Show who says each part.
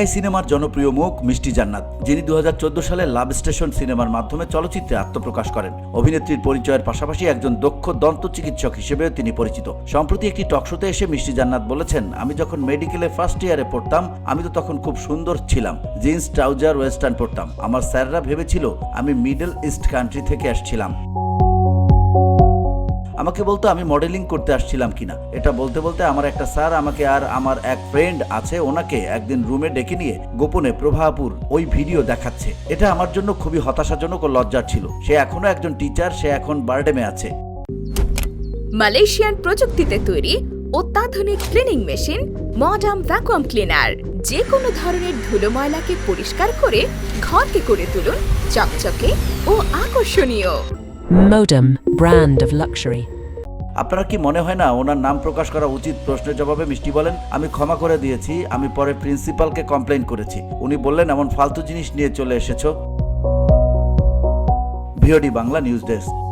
Speaker 1: ঢাকাই সিনেমার জনপ্রিয় মুখ মিষ্টি জান্নাত, যিনি দু হাজার চোদ্দ সালে লাভ স্টেশন সিনেমার মাধ্যমে চলচ্চিত্রে আত্মপ্রকাশ করেন। অভিনেত্রীর পরিচয়ের পাশাপাশি একজন দক্ষ দন্ত চিকিৎসক হিসেবেও তিনি পরিচিত। সম্প্রতি একটি টকশোতে এসে মিষ্টি জান্নাত বলেছেন, আমি যখন মেডিকেলে ফার্স্ট ইয়ারে পড়তাম, আমি তো তখন খুব সুন্দর ছিলাম। জিন্স, ট্রাউজার, ওয়েস্টার্ন পরতাম আমার স্যাররা ভেবেছিল, আমি মিডল ইস্ট কান্ট্রি থেকে আসছিলাম। আমাকে বলতো আমি মডেলিং করতে আসছিলাম কিনা। এটা বলতে বলতে আমার একটা স্যার আমাকে আর আমার এক ফ্রেন্ড আছে ওনাকে একদিন রুমে ডেকে নিয়ে গোপনে প্রভাপুর ওই ভিডিও দেখাচ্ছে। এটা আমার জন্য খুবই হতাশাজনক ও লজ্জার ছিল। সে এখনও একজন টিচার সে এখন বার্ডেমে আছে।
Speaker 2: মালয়েশিয়ান প্রযুক্তিতে তৈরি অত্যাধুনিক cleaning machine modern vacuum cleaner যে কোনো ধরনের ধুলো ময়লাকে পরিষ্কার করে ঘরকে করে তুলুন চকচকে ও আকর্ষণীয়।
Speaker 3: Modem, brand of luxury.
Speaker 1: আপনার কি মনে হয় না ওনার নাম প্রকাশ করা উচিত প্রশ্নের জবাবে? মিষ্টি বলেন, আমি ক্ষমা করে দিয়েছি, আমি পরে প্রিন্সিপালকে কমপ্লেন করেছি। উনি বললেন, এমন ফালতু জিনিস নিয়ে চলে এসেছ। VOD Bangla news desk.